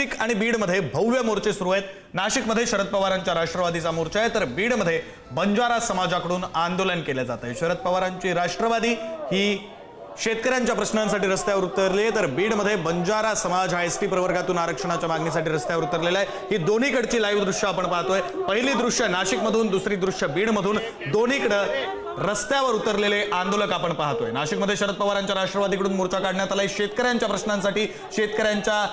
नाशिक आणि बीडमध्ये भव्य मोर्चे सुरू आहेत. नाशिकमध्ये शरद पवारांच्या राष्ट्रवादीचा मोर्चा आहे. तर बीडमध्ये बंजारा समाजाकडून आंदोलन केलं जात आहे. शरद पवारांची राष्ट्रवादी ही शेतकऱ्यांच्या प्रश्नांसाठी रस्त्यावर उतरली आहे. तर बीडमध्ये बंजारा समाज हा एस टी प्रवर्गातून आरक्षणाच्या मागणीसाठी रस्त्यावर उतरलेला आहे. ही दोन्हीकडची लाईव्ह दृश्य आपण पाहतोय. पहिली दृश्य नाशिकमधून दुसरी दृश्य बीडमधून. दोन्हीकडं रस्त्यावर उतरलेले आंदोलक आपण पाहतोय. नाशिकमध्ये शरद पवारांच्या राष्ट्रवादीकडून मोर्चा काढण्यात आलाय. शेतकऱ्यांच्या प्रश्नांसाठी शेतकऱ्यांच्या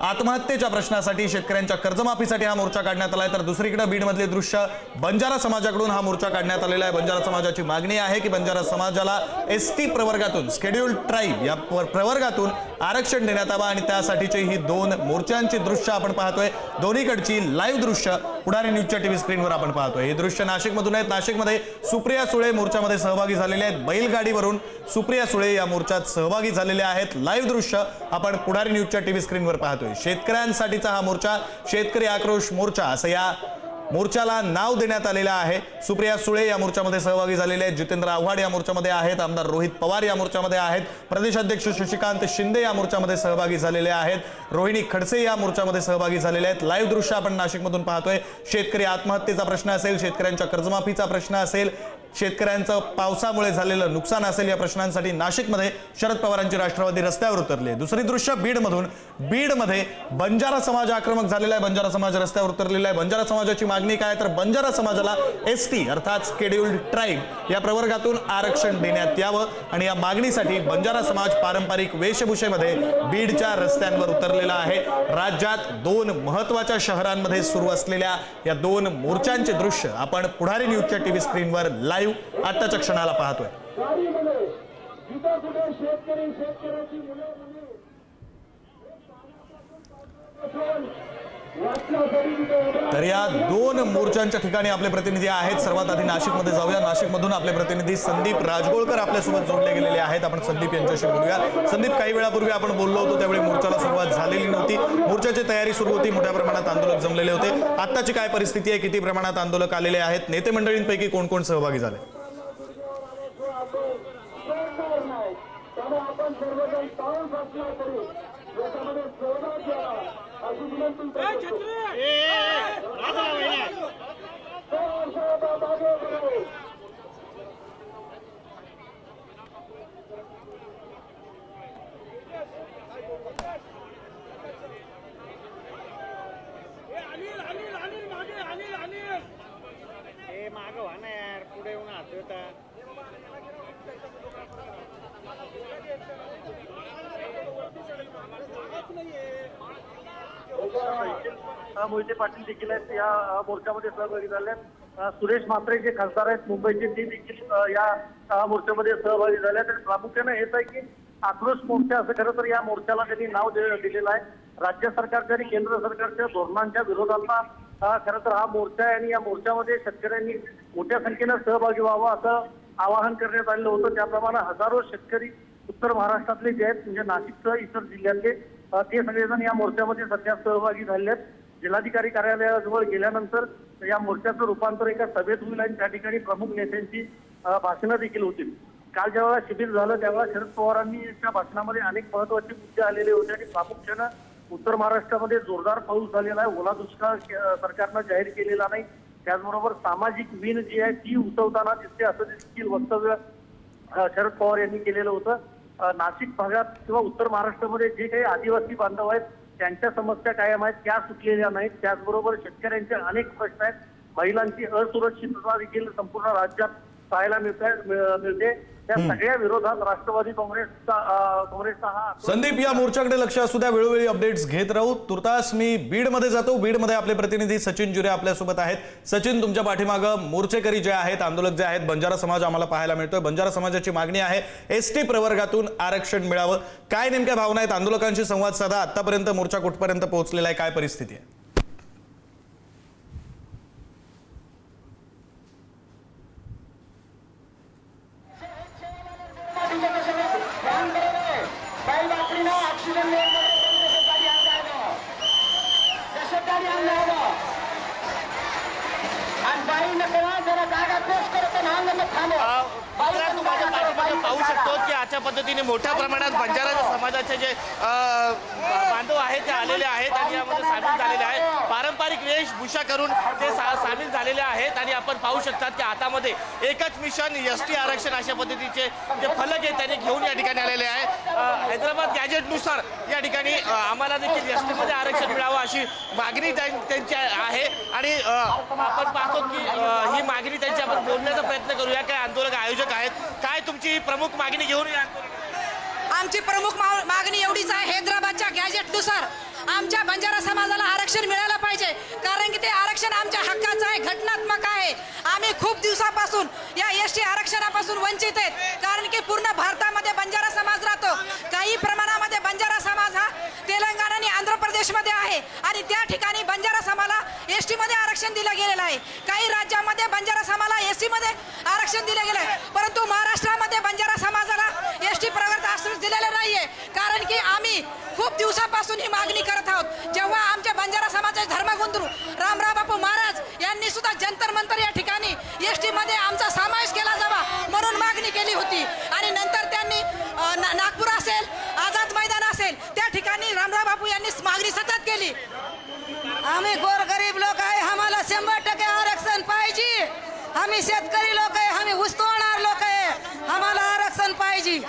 आत्महत्येच्या प्रश्नासाठी शेतकऱ्यांच्या कर्जमाफीसाठी हा मोर्चा काढण्यात आला आहे तर दुसरीकडे बीडमधले दृश्य बंजारा समाजाकडून हा मोर्चा काढण्यात आलेला आहे. बंजारा समाजाची मागणी आहे की बंजारा समाजाला एस टी प्रवर्गातून स्केड्युल्ड ट्राईब या प्रवर्गातून आरक्षण देण्यात यावं आणि त्यासाठीचे ही दोन मोर्चांची दृश्य आपण पाहतोय. दोन्हीकडची लाईव्ह दृश्य पुढारी न्यूजच्या टीव्ही स्क्रीनवर आपण पाहतोय. हे दृश्य नाशिकमधून आहेत. नाशिकमध्ये सुप्रिया सुळे मोर्चामध्ये सहभागी झालेले आहेत. बैलगाडीवरून सुप्रिया सुळे या मोर्चात सहभागी झालेले आहेत. लाईव्ह दृश्य आपण पुढारी न्यूजच्या टीव्ही स्क्रीनवर पाहतोय. शेतकऱ्यांसाठीचा हा मोर्चा शेतकरी आक्रोश मोर्चा असं या मोर्चाला नाव देण्यात आलेलं आहे. सुप्रिया सुळे या मोर्चामध्ये सहभागी झालेले आहेत. जितेंद्र आव्हाड या मोर्चामध्ये आहेत. आमदार रोहित पवार या मोर्चामध्ये आहेत. प्रदेशाध्यक्ष शशिकांत शिंदे या मोर्चामध्ये सहभागी झालेले आहेत. रोहिणी खडसे या मोर्चामध्ये सहभागी झालेले आहेत. लाईव्ह दृश्य आपण नाशिकमधून पाहतोय. शेतकरी आत्महत्येचा प्रश्न असेल शेतकऱ्यांच्या कर्जमाफीचा प्रश्न असेल शेतकऱ्यांचं पावसामुळे झालेलं नुकसान असेल या प्रश्नांसाठी नाशिकमध्ये शरद पवारांची राष्ट्रवादी रस्त्यावर उतरली. आहे दुसरी दृश्य बीडमधून. बीडमध्ये बंजारा समाज आक्रमक झालेला आहे. बंजारा समाज रस्त्यावर उतरलेला आहे. बंजारा समाजाची मागणी काय तर बंजारा समाजाला एस टी अर्थात स्केड्युल्ड ट्राईब या प्रवर्गातून आरक्षण देण्यात यावं आणि या मागणीसाठी बंजारा समाज पारंपरिक वेशभूषेमध्ये बीडच्या रस्त्यांवर उतरलेला आहे. राज्यात दोन महत्त्वाच्या शहरांमध्ये सुरू असलेल्या या दोन मोर्चांचे दृश्य आपण पुढारी न्यूजच्या टीव्ही स्क्रीनवर लाईव्ह आत्ताच्या क्षणाला पाहतोय. तर या दोन मोर्चांच्या ठिकाणी आपले प्रतिनिधी आहेत. सर्वात आधी नाशिकमध्ये जाऊया. नाशिकमधून आपले प्रतिनिधी संदीप राजगोळकर आपल्यासोबत जोडले गेलेले आहेत. आपण संदीप यांच्याशी बोलूया. संदीप काही वेळापूर्वी आपण बोललो होतो त्यावेळी मोर्चाला सुरुवात झालेली नव्हती. मोर्चाची तयारी सुरू होती. मोठ्या प्रमाणात आंदोलक जमलेले होते. आत्ताची काय परिस्थिती आहे? किती प्रमाणात आंदोलक आलेले आहेत? नेते मंडळींपैकी कोण कोण सहभागी झाले? आपण सर्वजण पाऊल बसला तरी याच्यामध्ये सहभाग घ्यावा अशी विनंती करतो. दोन शब्द मागे वळू. अनिल अनिल अनिल मागे अनिल अनिल ए मागं व्हा ना यार पुढे येऊन हात होता मोहिते पाटील देखील आहेत. या मोर्चामध्ये सहभागी झाले आहेत. सुरेश म्हात्रे जे खासदार आहेत मुंबईचे ते देखील या मोर्चामध्ये सहभागी झाले आहेत. प्रामुख्यानं प्रामुख्याने हेच आहे की आक्रोश मोर्चा असं खरं तर या मोर्चाला त्यांनी नाव दिलेलं आहे. राज्य सरकारच्या आणि केंद्र सरकारच्या धोरणांच्या विरोधातला खरं तर हा मोर्चा आहे. आणि या मोर्चामध्ये शेतकऱ्यांनी मोठ्या संख्येनं सहभागी व्हावं असं आवाहन करण्यात आलेलं होतं. त्याप्रमाणे हजारो शेतकरी उत्तर महाराष्ट्रातले जे आहेत म्हणजे नाशिकसह इतर जिल्ह्यातले ते सगळेजण या मोर्चामध्ये सध्या सहभागी झाले आहेत जिल्हाधिकारी कार्यालयाजवळ गेल्यानंतर या मोर्चाचं रूपांतर एका सभेत होईल आणि त्या ठिकाणी प्रमुख नेत्यांची भाषणं देखील होतील. काल ज्यावेळेला शिबिर झालं तेव्हा शरद पवारांनी त्या भाषणामध्ये अनेक महत्त्वाचे मुद्दे आलेले होते आणि प्रामुख्यानं उत्तर महाराष्ट्रामध्ये जोरदार पाऊस झालेला आहे. ओला दुष्काळ सरकारनं जाहीर केलेला नाही. त्याचबरोबर सामाजिक वीण जी आहे ती उचवताना दिसते असं देखील वक्तव्य शरद पवार यांनी केलेलं होतं. नाशिक भागात किंवा उत्तर महाराष्ट्रामध्ये जे काही आदिवासी बांधव आहेत त्यांच्या समस्या कायम आहेत त्या सुटलेल्या नाहीत. त्याचबरोबर शेतकऱ्यांचे अनेक प्रश्न आहेत. महिलांची असुरक्षितता देखील संपूर्ण राज्यात पाहायला मिळत मिळते. त्या सगळ्या विरोधात राष्ट्रवादी काँग्रेसचा काँग्रेसचा हा संदीप या मोर्चाकडे लक्ष असू द्या. वेळोवेळी अपडेट्स घेत राहू. तुर्तास मी बीडमध्ये जातो. बीडमध्ये आपले प्रतिनिधी सचिन जुरे आपल्यासोबत आहेत. सचिन तुमच्या पाठीमागं मोर्चेकरी जे आहेत आंदोलक जे आहेत बंजारा समाज आम्हाला पाहायला मिळतोय. बंजारा समाजाची मागणी आहे एस टी प्रवर्गातून आरक्षण मिळावं. काय नेमक्या भावना आहेत? आंदोलकांशी संवाद साधा. आतापर्यंत मोर्चा कुठपर्यंत पोहोचलेला आहे? काय परिस्थिती आहे आणि बाई नका जरा जागा पेश करत थांबव बाई आपण पाहू शकतो की अशा पद्धतीने मोठ्या प्रमाणात बंजारा समाजाचे जे बांधव आहेत ते आलेले आहेत आणि यामध्ये सामील झालेले आहेत. पारंपरिक वेशभूषा करून ते सा सामील झालेले आहेत आणि आपण पाहू शकतात की हातामध्ये एकच मिशन एस टी आरक्षण अशा पद्धतीचे जे फलक आहेत त्यांनी घेऊन या ठिकाणी आलेले आहे. हैदराबाद गॅजेटनुसार या ठिकाणी आम्हाला देखील एस टीमध्ये आरक्षण मिळावं अशी मागणी त्यांची आहे. आणि आपण पाहतो की ही मागणी त्यांची आपण बोलण्याचा प्रयत्न करूया. काय आंदोलक आयोजक आहेत? काय तुमची ही प्रमुख मागणी घेऊन या आंदोलनात आमची प्रमुख मा- मागणी एवढीच आहे हैदराबादच्या गॅजेटनुसार आमच्या बंजारा समाजाला आरक्षण मिळालं पाहिजे. कारण की ते आरक्षण आमच्या हक्काचं आहे घटनात्मक आहे. आम्ही खूप दिवसापासून या एस टी आरक्षणापासून वंचित आहेत. कारण की पूर्ण भारतामध्ये बंजारा समाज राहतो. काही प्रमाणामध्ये बंजारा समाज हा तेलंगणा आणि आंध्र प्रदेशमध्ये आहे. आणि त्या ठिकाणी बंजारा समाला एस टीमध्ये आरक्षण दिलं गेलेलं आहे. काही राज्यामध्ये बंजारा समाला एसमध्ये आरक्षण दिलं गेलं आहे परंतु महाराष्ट्रामध्ये बंजारा समाजाला एस टी प्रवर्ग दिलेलं नाहीये. कारण की आम्ही खूप दिवसापासून ही मागणी करत आहोत. जेव्हा आमच्या बंजारा समाजाचे धर्मगुंद्रू रामराव बापू महाराज यांनी सुद्धा जंतर मंतर या ठिकाणी एसमध्ये आमचा समावेश केला जावा म्हणून मागणी केली होती. आणि नंतर त्यांनी ना- नागपूर असेल आझाद मैदान असेल त्या ठिकाणी रामराव बापू यांनी मागणी सतत केली. आम्ही गोरगरीब लोक आहे आम्हाला शंभर टक्के आरक्षण पाहिजे. आम्ही शेतकरी लोक आहे आम्ही उस्तवणार लोक आहे आम्हाला आरक्षण पाहिजे.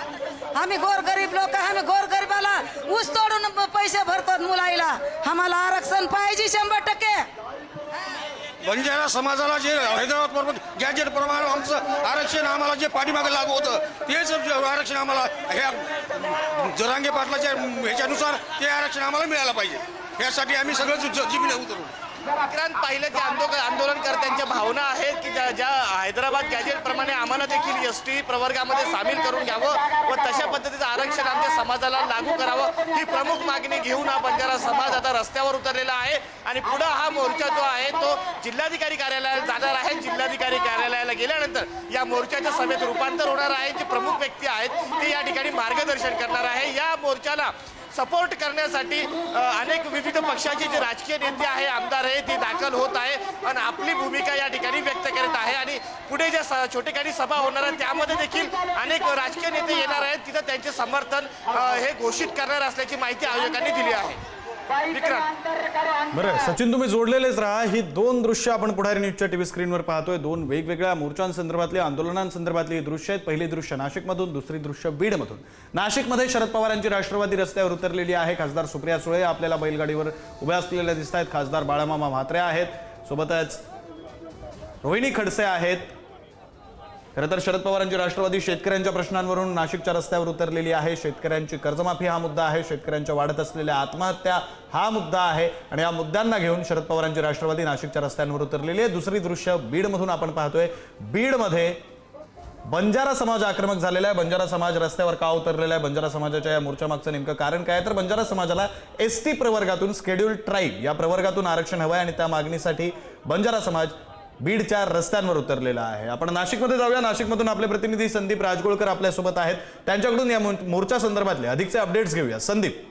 आम्ही गोरगरीब लोक आम्ही गोरगरिबाला ऊस तोडून पैसे भरतात मुलाईला. आम्हाला आरक्षण पाहिजे शंभर टक्के. बंजारा समाजाला जे हैदराबाद बरोबर गॅजेट प्रमाणे आमचं आरक्षण आम्हाला जे पाठीमागे लागू होतं तेच जे आरक्षण आम्हाला ह्या जरांगे पाटलाच्या ह्याच्यानुसार ते आरक्षण आम्हाला मिळायला पाहिजे. यासाठी आम्ही सगळं जिबीने उतरू विक्रांत पाहिलं की आंदोलन आंदोलनकर्त्यांच्या भावना आहेत की ज्या ज्या हैदराबाद गॅजेट प्रमाणे आम्हाला देखील एस टी प्रवर्गामध्ये सामील करून घ्यावं पद्धतीचं आरक्षण आमच्या समाजाला लागू करावं ही प्रमुख मागणी घेऊन हा बंजारा समाज आता रस्त्यावर उतरलेला आहे. आणि पुढे हा मोर्चा जो आहे तो जिल्हाधिकारी कार्यालयाला जाणार आहे. जिल्हाधिकारी कार्यालयाला गेल्यानंतर या मोर्चाच्या सभेत रूपांतर होणार आहे. जे प्रमुख व्यक्ती आहेत ते या ठिकाणी मार्गदर्शन करणार आहे. या मोर्चाला सपोर्ट करण्यासाठी अनेक विविध पक्षाचे जे राजकीय नेते आहे आमदार आहे ते दाखल होत आहे. आणि आपली भूमिका या ठिकाणी व्यक्त करत आहे. आणि पुढे ज्या स- छोटेखानी सभा होणार आहे त्यामध्ये देखील अनेक राजकीय नेते येणार आहेत. त्यांचे समर्थन हे घोषित करणार असल्याची माहिती आयोजकांनी दिली आहे. बरं सचिन तुम्ही जोडलेलेच राहा. ही दोन दृश्य आपण पुढारी न्यूजच्या टीव्ही स्क्रीनवर पाहतोय. दोन वेगवेगळ्या मोर्चांसंदर्भातली आंदोलनांसंदर्भातली ही दृश्य आहेत. पहिली दृश्य नाशिकमधून दुसरी दृश्य बीडमधून. नाशिकमध्ये शरद पवारांची राष्ट्रवादी रस्त्यावर उतरलेली आहे खासदार सुप्रिया सुळे. आपल्याला बैलगाडीवर उभ्या असलेल्या दिसत आहेत खासदार बाळामामा म्हात्रे आहेत. सोबतच रोहिणी खडसे आहेत. खरं तर शरद पवारांची राष्ट्रवादी शेतकऱ्यांच्या प्रश्नांवरून नाशिकच्या रस्त्यावर उतरलेली आहे. शेतकऱ्यांची कर्जमाफी हा मुद्दा आहे. शेतकऱ्यांच्या वाढत असलेल्या आत्महत्या हा मुद्दा आहे. आणि या मुद्द्यांना घेऊन शरद पवारांची राष्ट्रवादी नाशिकच्या रस्त्यांवर उतरलेली आहे. दुसरी दृश्य बीडमधून आपण पाहतोय. बीडमध्ये बंजारा समाज आक्रमक झालेला आहे. बंजारा समाज रस्त्यावर का उतरलेला आहे? बंजारा समाजाच्या या मोर्चामागचं नेमकं कारण काय तर बंजारा समाजाला एस टी प्रवर्गातून स्केड्युल ट्राईब या प्रवर्गातून आरक्षण हवं आहे. आणि त्या मागणीसाठी बंजारा समाज बीडच्या रस्त्यांवर उतरलेला आहे. आपण नाशिकमध्ये जाऊया. नाशिकमधून आपले प्रतिनिधी संदीप राजगोळकर आपल्यासोबत आहेत. त्यांच्याकडून या मो- मोर्चा संदर्भातले अधिकचे अपडेट्स घेऊया. संदीप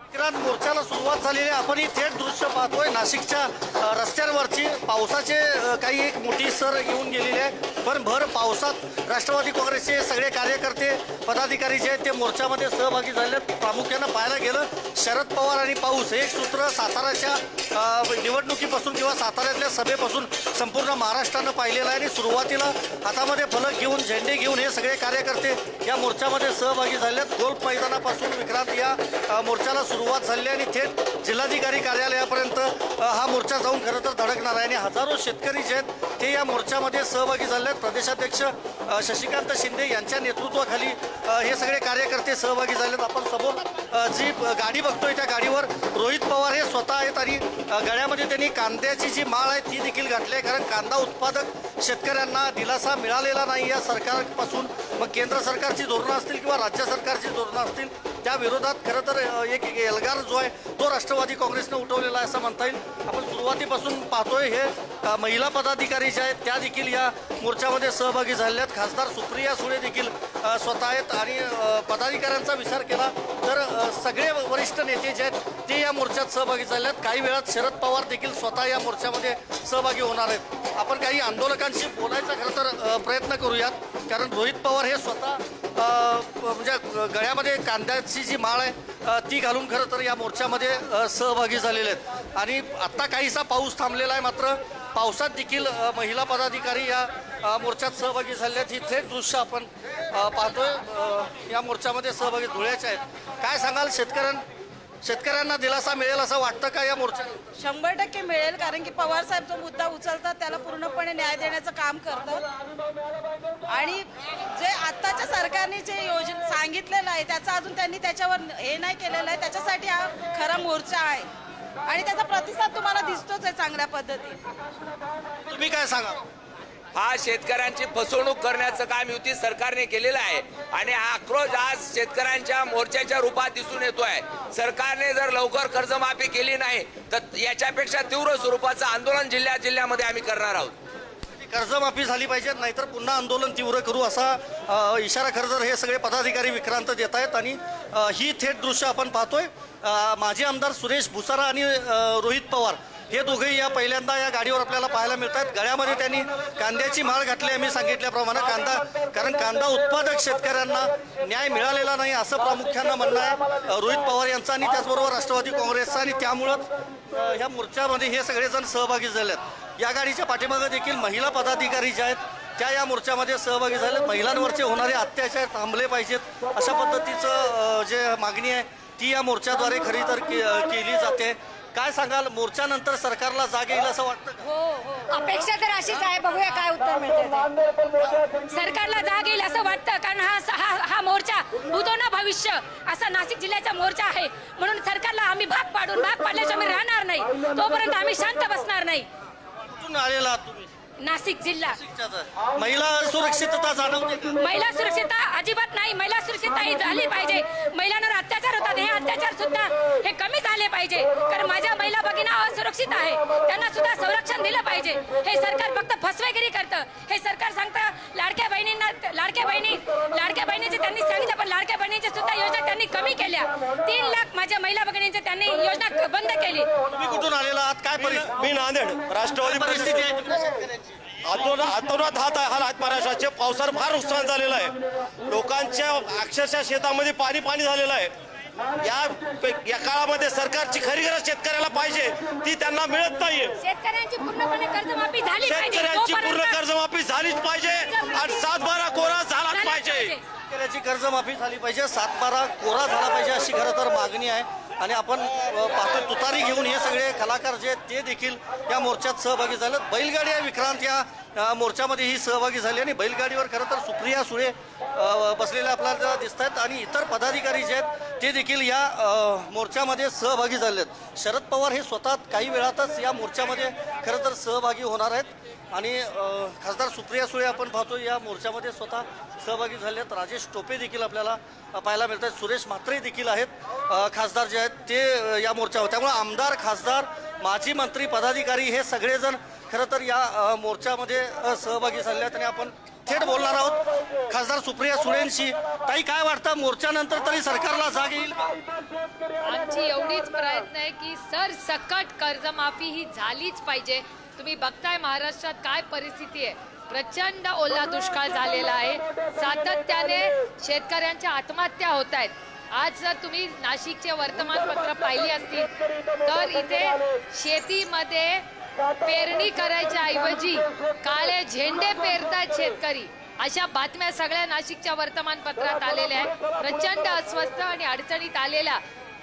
विक्रांत मोर्चाला सुरुवात झालेली आहे आपण ही थेट दृश्य पाहतोय. नाशिकच्या रस्त्यांवरची पावसाचे काही एक मोठी सर येऊन गेलेली आहे. पण भर पावसात राष्ट्रवादी काँग्रेसचे सगळे कार्यकर्ते पदाधिकारी जे आहेत ते मोर्चामध्ये सहभागी झाले. प्रामुख्यानं पाहायला गेलं शरद पवार आणि पाऊस हे एक सूत्र साताराच्या निवडणुकीपासून किंवा साताऱ्यातल्या सभेपासून संपूर्ण महाराष्ट्रानं पाहिलेलं आहे. आणि सुरुवातीला हातामध्ये फलक घेऊन झेंडे घेऊन हे सगळे कार्यकर्ते या मोर्चामध्ये सहभागी झाले आहेत गोल्फ मैदानापासून विक्रांत या मोर्चाला सुरुवात झाली आहे. आणि थेट जिल्हाधिकारी कार्यालयापर्यंत हा मोर्चा जाऊन खरं तर धडकणार आहे. आणि हजारो शेतकरी जे आहेत ते या मोर्चामध्ये सहभागी झाले आहेत प्रदेशाध्यक्ष शशिकांत शिंदे यांच्या नेतृत्वाखाली हे सगळे कार्यकर्ते सहभागी झाले आहेत आपण समोर जी गाडी बघतोय त्या गाडीवर रोहित पवार हे स्वतः आहेत आणि गळ्यामध्ये त्यांनी कांद्याची जी माळ आहे ती देखील घातली आहे. कारण कांदा उत्पादक शेतकऱ्यांना दिलासा मिळालेला नाही. या सरकारपासून मग केंद्र सरकारची धोरणं असतील किंवा राज्य सरकारची धोरणं असतील त्या विरोधात खरं तर एक एल्गार जो आहे तो राष्ट्रवादी काँग्रेसनं उठवलेला आहे असं म्हणता येईल. आपण सुरुवातीपासून पाहतोय हे महिला पदाधिकारी जे आहेत त्या देखील या मोर्चामध्ये सहभागी झालेल्या आहेत. खासदार सुप्रिया सुळे देखील स्वतः आहेत आणि पदाधिकाऱ्यांचा विचार केला तर सगळे वरिष्ठ नेते जे आहेत ते या मोर्चात सहभागी झाले आहेत. काही वेळात शरद पवार देखील स्वतः या मोर्चामध्ये सहभागी होणार आहेत. आपण काही आंदोलकांशी बोलायचा खरं तर प्रयत्न करूयात. कारण रोहित पवार हे स्वतः म्हणजे गळ्यामध्ये कांद्याची जी माळ आहे ती घालून खरं तर या मोर्चामध्ये सहभागी झालेले आहेत. आणि आत्ता काहीसा पाऊस थांबलेला आहे मात्र पावसात देखील महिला पदाधिकारी या मोर्चात सहभागी झाले आहेत. ही थेट दृश्य आपण पाहतोय. या मोर्चामध्ये सहभागी धुळ्याचे आहेत. काय सांगाल शेतकऱ्यां शेतकऱ्यांना दिलासा मिळेल असं वाटतं का या मोर्चात शंभर टक्के मिळेल कारण की पवार साहेब जो मुद्दा उचलतात त्याला पूर्णपणे न्याय देण्याचं काम करतात. आणि जे आत्ताच्या सरकारने जे योजना सांगितलेलं आहे त्याचा अजून त्यांनी त्याच्यावर हे नाही केलेलं आहे. त्याच्यासाठी हा खरा मोर्चा आहे. आणि त्याचा प्रतिसाद तुम्हाला दिसतोच आहे चांगल्या पद्धतीने. तुम्ही काय सांगा हा शेतकऱ्यांची फसवणूक करण्याचं काम युती सरकारने केलेलं आहे. आणि हा आक्रोश आज शेतकऱ्यांच्या मोर्चाच्या रूपात दिसून येतो आहे सरकारने जर लवकर कर्जमाफी केली नाही तर याच्यापेक्षा तीव्र स्वरूपाचं आंदोलन जिल्ह्या जिल्ह्यामध्ये आम्ही करणार आहोत. कर्जमाफी झाली पाहिजे नाहीतर पुन्हा आंदोलन तीव्र करू असा इशारा खरं तर हे सगळे पदाधिकारी विक्रांत देत आहेत. आणि ही थेट दृश्य आपण पाहतोय. माजी आमदार सुरेश भुसारा आणि रोहित पवार हे दोघेही या पहिल्यांदा या गाडीवर आपल्याला पाहायला मिळतात. गळ्यामध्ये त्यांनी कांद्याची माळ घातली आहे मी सांगितल्याप्रमाणे कांदा कारण कांदा उत्पादक शेतकऱ्यांना न्याय मिळालेला नाही असं प्रामुख्यानं म्हणणं आहे. रोहित पवार यांचं आणि त्याचबरोबर राष्ट्रवादी काँग्रेसचं आणि त्यामुळंच ह्या मोर्चामध्ये हे सगळेजण सहभागी झाले आहेत या गाडीच्या पाठीमागं देखील महिला पदाधिकारी ज्या आहेत त्या या मोर्चामध्ये सहभागी झाले महिलांवरचे होणारे अत्याचार थांबले पाहिजेत अशा पद्धतीचं जे मागणी आहे ती या मोर्चाद्वारे खरी तर केली जाते. काय सांगाल? मोर्चानंतर सरकारला जाग येईल असं वाटतं का? अपेक्षा तर अशीच आहे. बघूया काय उत्तर मिळते सरकारला जाग येईल असं वाटतं कारण हा हा हा मोर्चा उदो ना भविष्य. असा नाशिक जिल्ह्याचा मोर्चा आहे. म्हणून सरकारला आम्ही भाग पाडून भाग पाडल्याशिवाय राहणार नाही. तोपर्यंत आम्ही शांत बसणार नाही. कुठून आलेला तुम्ही? नाशिक जिल्हा. महिला सुरक्षितता जाणवते? महिला सुरक्षितता अजिबात नाही. महिला सुरक्षितता ही झाली पाहिजे. महिलांवर अत्याचार होतात. हे अत्याचार सुद्धा हे कमी झाले पाहिजे. कारण माझ्या महिला भगिना असुरक्षित आहे. त्यांना सुद्धा संरक्षण दिलं पाहिजे. हे सरकार फक्त फसवेगिरी करतं. हे सरकार सांगतं लाडक्या बहिणींना लाडक्या बहिणी लाडक्या बहिणीचे त्यांनी सांगितलं पण लाडक्या बहिणीच्या सुद्धा योजना त्यांनी कमी केल्या. तीन लाख माझ्या महिला भगिनींचे त्यांनी योजना बंद केली. तुम्ही कुठून आलेला आहात? काय मी नांदेड. राष्ट्रवादी परिस्थिती आहे अतोनात अतोनात हात हाल आहेत महाराष्ट्राचे पावसानं फार नुकसान झालेलं आहे. लोकांच्या अक्षरशः शेतामध्ये पाणी पाणी झालेलं आहे. या या काळामध्ये सरकारची खरी गरज शेतकऱ्याला पाहिजे. ती त्यांना मिळत नाहीये. शेतकऱ्यांची पूर्णपणे कर्जमाफी झाली पाहिजे. शेतकऱ्यांची पूर्ण कर्जमाफी झालीच पाहिजे. आणि सात बारा कोरा झालाच पाहिजे. शेतकऱ्याची कर्जमाफी झाली पाहिजे. सातबारा कोरा झाला पाहिजे अशी खरं तर मागणी आहे. आणि आपण पाहतो तुतारी घेऊन हे सगळे कलाकार जे ते देखील या मोर्चात सहभागी झालेत. बैलगाडी आहे विक्रांत या मोर्चामध्ये ही सहभागी झाली आणि बैलगाडीवर खरं तर सुप्रिया सुळे बसलेल्या बसलेले आपल्याला दिसत आहेत आणि इतर पदाधिकारी जे आहेत ते देखील या मोर्चामध्ये सहभागी झाले आहेत शरद पवार हे स्वतः काही वेळातच या मोर्चामध्ये खरं तर सहभागी होणार आहेत. आणि खासदार सुप्रिया सुळे आपण पाहतो या मोर्चामध्ये स्वतः सहभागी झाले आहेत राजेश टोपे देखील आपल्याला पाहायला मिळत आहेत सुरेश म्हात्रे देखील आहेत खासदार जे आहेत ते या मोर्चावर. त्यामुळे आमदार खासदार माजी मंत्री पदाधिकारी हे सगळेजण खरं तर या मोर्चामध्ये सहभागी झाले आणि आपण थेट बोलणार आहोत. खासदार सुप्रिया सुळेंशी ताई काय वाटतं? मोर्चानंतर तरी सरकारला जाग येईल? आमची एवढीच प्रयत्न आहे की सर सकट कर्जमाफी ही झालीच पाहिजे. तुम्ही बघताय महाराष्ट्रात काय परिस्थिती आहे. प्रचंड ओला दुष्काळ झालेला आहे. सातत्याने शेतकऱ्यांच्या आत्महत्या होत आहेत. आज जर तुम्ही नाशिकचे वर्तमानपत्र पाहिली असतील तर इथे शेतीमध्ये पेरणी करायच्या ऐवजी काळे झेंडे पेरतायत शेतकरी. अशा बातम्या सगळ्या नाशिकच्या वर्तमानपत्रात आलेल्या आहेत. प्रचंड अस्वस्थ आणि अडचणीत आलेल्या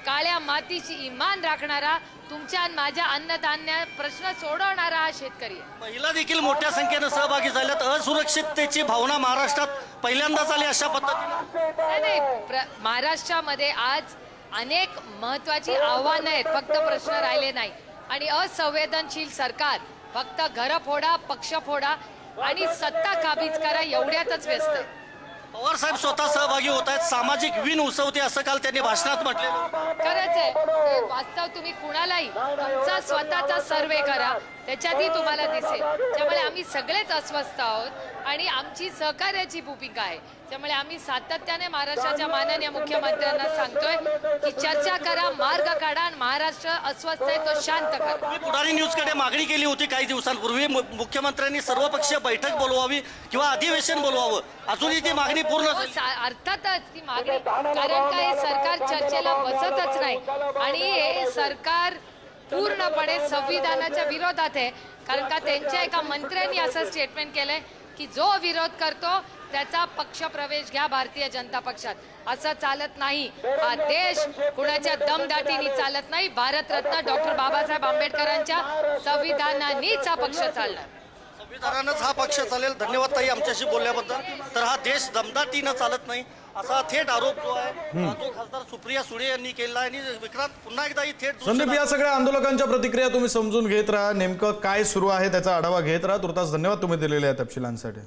काळ्या मातीची इमान राखणारा तुमच्या आणि माझ्या अन्नधान्य प्रश्न सोडवणारा हा शेतकरी आहे. महिला देखील मोठ्या संख्येनं सहभागी झाल्यात. असुरक्षिततेची भावना महाराष्ट्रात पहिल्यांदाच आली अशा पद्धतीने. नाही, नाही प्र- महाराष्ट्रामध्ये आज अनेक महत्वाची आव्हानं आहेत. फक्त प्रश्न राहिले नाही आणि असंवेदनशील सरकार. फक्त घर फोडा पक्ष फोडा आणि सत्ता काबीज करा एवढ्यातच व्यस्त आहे. पवार साहेब स्वतः सहभागी होत आहेत. सामाजिक विण उसवते असं काल त्यांनी भाषणात म्हटलेलं. खरंच आहे. वास्तव तुम्ही कुणालाही तुमचा स्वतःचा सर्वे करा. त्याच्यातही तुम्हाला दिसेल त्यामुळे आम्ही सगळेच अस्वस्थ आहोत आणि आमची सहकार्याची भूमिका आहे. त्यामुळे आम्ही सातत्याने महाराष्ट्राच्या माननीय मुख्यमंत्र्यांना सांगतोय की चर्चा करा मार्ग काढा आणि महाराष्ट्र अस्वस्थ आहे तो शांत करा. पुढारी न्यूजकडे मागणी केली होती काही दिवसांपूर्वी. मुख्यमंत्र्यांनी सर्वपक्षीय बैठक बोलवावी किंवा अधिवेशन बोलवावं. अजूनही ती मागणी पूर्ण हो, अर्थातच ती मागणी कारण काय सरकार चर्चेला बसतच नाही. आणि हे सरकार पूर्णपणे संविधानाच्या विरोधात आहे. कारण का त्यांच्या एका मंत्र्यांनी असं स्टेटमेंट केलंय की जो विरोध करतो त्याचा पक्ष प्रवेश घ्या भारतीय जनता पक्षात. असं चालत नाही. हा देश कुणाच्या दमदाटीने चालत नाही. भारतरत्न डॉक्टर बाबासाहेब आंबेडकरांच्या संविधानानेच हा पक्ष चालणार. संविधानानंच हा पक्ष चालेल. धन्यवाद ताई आमच्याशी बोलल्याबद्दल. तर हा देश दमदाटीनं चालत नाही. असा थेट आरोप जो आहे तो खासदार सुप्रिया सुळे यांनी केला आणि विक्रांत पुन्हा एकदा ही थेट संदीप या सगळ्या आंदोलकांच्या प्रतिक्रिया तुम्ही समजून घेत राहा. नेमकं काय सुरू आहे त्याचा आढावा घेत राहा. तुर्तास धन्यवाद तुम्ही दिलेल्या तपशिलांसाठी.